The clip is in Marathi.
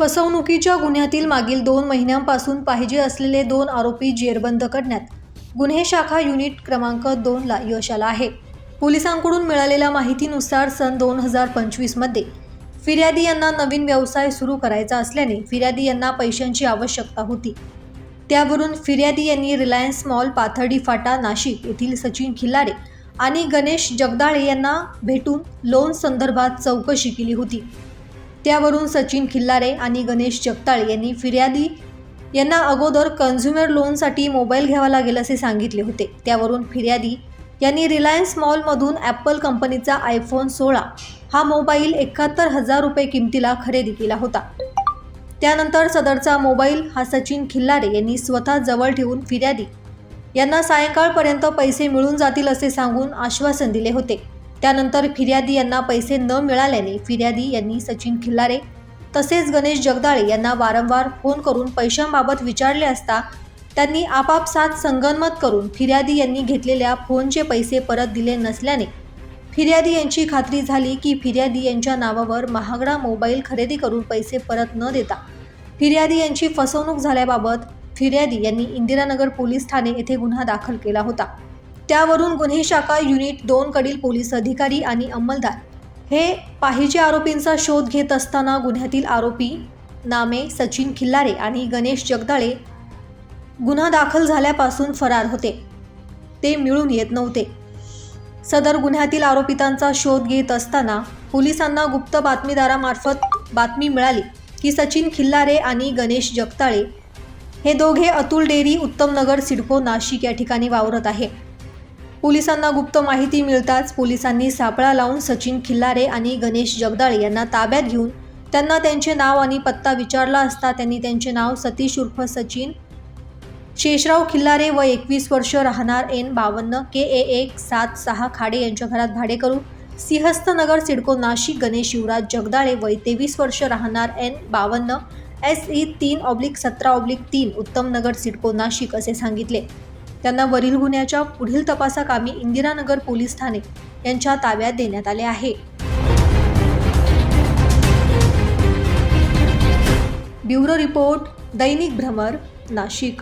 फसवणुकीच्या गुन्ह्यातील मागील दोन महिन्यांपासून पाहिजे असलेले दोन आरोपी जेरबंद करण्यात गुन्हे शाखा युनिट क्रमांक दोनला यश आलं आहे. पोलिसांकडून मिळालेल्या माहितीनुसार सन दोन हजार पंचवीसमध्ये फिर्यादी यांना नवीन व्यवसाय सुरू करायचा असल्याने फिर्यादी यांना पैशांची आवश्यकता होती. त्यावरून फिर्यादी यांनी रिलायन्स मॉल पाथर्डी फाटा नाशिक येथील सचिन खिल्लारे आणि गणेश जगदाळे यांना भेटून लोन संदर्भात चौकशी केली होती. त्यावरून सचिन खिल्लारे आणि गणेश जगताळ यांनी फिर्यादी यांना अगोदर कन्झ्युमर लोनसाठी मोबाईल घ्यावा लागेल असे सांगितले होते. त्यावरून फिर्यादी यांनी रिलायन्स मॉलमधून ॲपल कंपनीचा आयफोन सोळा हा मोबाईल एकाहत्तर हजार रुपये किमतीला खरेदी केला होता. त्यानंतर सदरचा मोबाईल हा सचिन खिल्लारे यांनी स्वतः जवळ ठेवून फिर्यादी यांना सायंकाळपर्यंत पैसे मिळून जातील असे सांगून आश्वासन दिले होते. त्यानंतर फिर्यादी यांना पैसे न मिळाल्याने फिर्यादी यांनी सचिन खिल्लारे तसेच गणेश जगदाळे यांना वारंवार फोन करून पैशांबाबत विचारले असता त्यांनी आपापसात संगनमत करून फिर्यादी यांनी घेतलेल्या फोनचे पैसे परत दिले नसल्याने फिर्यादी यांची खात्री झाली की फिर्यादी यांच्या नावावर महागडा मोबाईल खरेदी करून पैसे परत न देता फिर्यादी यांची फसवणूक झाल्याबाबत फिर्यादी यांनी इंदिरानगर पोलीस ठाणे येथे गुन्हा दाखल केला होता. त्यावरून गुन्हे शाखा युनिट दोनकडील पोलीस अधिकारी आणि अंमलदार. हे पाहिजे आरोपींचा शोध घेत असताना गुन्ह्यातील आरोपी नामे सचिन खिल्लारे आणि गणेश जगदाळे गुन्हा दाखल झाल्यापासून फरार होते. ते मिळून येत नव्हते. सदर गुन्ह्यातील आरोपितांचा शोध घेत असताना पोलिसांना गुप्त बातमीदारामार्फत बातमी मिळाली की सचिन खिल्लारे आणि गणेश जगताळे हे दोघे अतुल डेअरी उत्तमनगर सिडको नाशिक या ठिकाणी वावरत आहे. पोलिसांना गुप्त माहिती मिळताच पोलिसांनी सापळा लावून सचिन खिल्लारे आणि गणेश जगदाळे यांना ताब्यात घेऊन त्यांना त्यांचे नाव आणि पत्ता विचारला असता त्यांनी त्यांचे नाव सतीश उर्फ सचिन शेषराव खिल्लारे व एकवीस वर्ष राहणार एन बावन्न के ए एक सात सहा खाडे यांच्या घरात भाडे करून सिंहस्थनगर सिडको नाशिक गणेश युवराज जगदाळे वय तेवीस वर्ष राहणार एन बावन्न एस ई तीन ऑब्लिक सतरा ऑब्लिक तीन उत्तम नगर सिडको नाशिक असे सांगितले. त्यांना वरील गुन्ह्याच्या पुढील तपासाकामी इंदिरानगर पोलीस ठाणे यांच्या ताब्यात देण्यात आले आहे. ब्युरो रिपोर्ट दैनिक भ्रमर नाशिक.